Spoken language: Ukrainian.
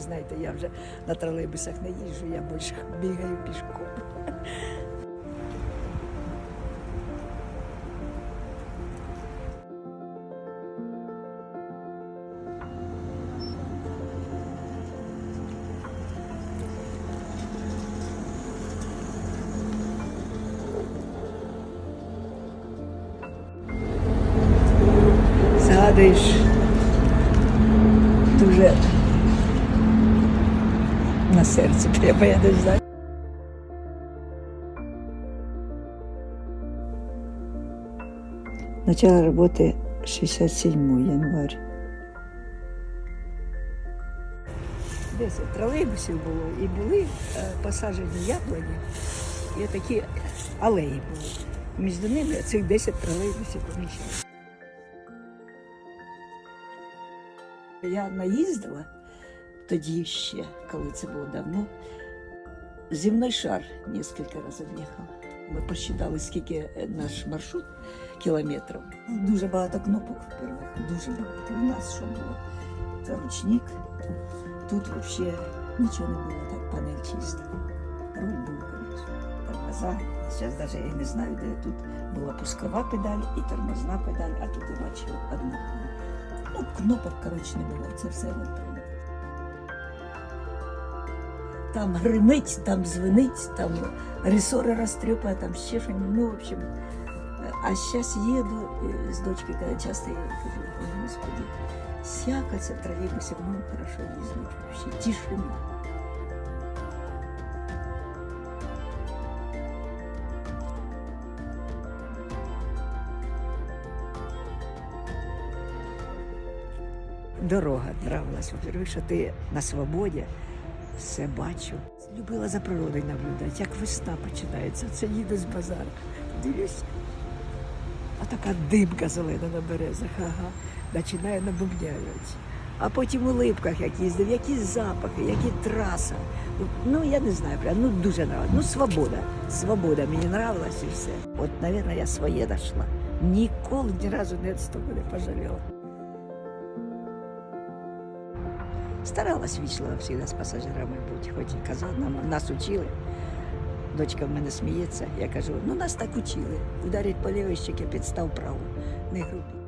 Ви знаєте, я вже на тролейбусах не їжджу, я більше бігаю пішком. Дуже на серце прямо, я не знаю. Начало роботи 67 января. Десять тролейбусів було і були е, посаджені яблуні, і такі алеї були. Між ними цих 10 тролейбусів поміщалося. Я наїздила тоді ще, коли це було давно. Земний шар кілька разів їхав. Ми посчитали, скільки е, наш маршрут кілометрів. Дуже багато кнопок впервых, дуже багато. У нас що було? Це ручник. Тут взагалі нічого не було, так панель чиста. Руль був, звісно. Тормоза. Зараз навіть я не знаю, де тут була пускова педаль і тормозна педаль, а тут я бачила одну. Ну, кнопок, коротше, не було. Це все прямо. Там гримить, там звенить, там ресори розтрепа, там ще що ну, в общем. А зараз їду з дочкою, коли часто я кажу, господи, сяка це в тролейбусі, ну хорошо їздить, вообще тишина. Дорога нравилась, во-первых, що ти на свободі, все бачу. Любила за природою наблюдати, як весна починається. Це їду з базару. Дивлюсь, а така димка зелена на березах, ага, починає набубнявати. А потім у липках, як їздив, які запахи, які траса. Ну, я не знаю, прям, ну дуже нравилось. Ну, свобода. Свобода мені нравилась і все. От, мабуть, я своє знайшла. Ніколи ні разу не від того не пожаліла. Старалась вічливо завжди з пасажирами бути, хоч і казала, нам, нас учили. Дочка в мене сміється, я кажу, ну нас так учили. Ударить по лівій щеки, підстав праву, не грубі.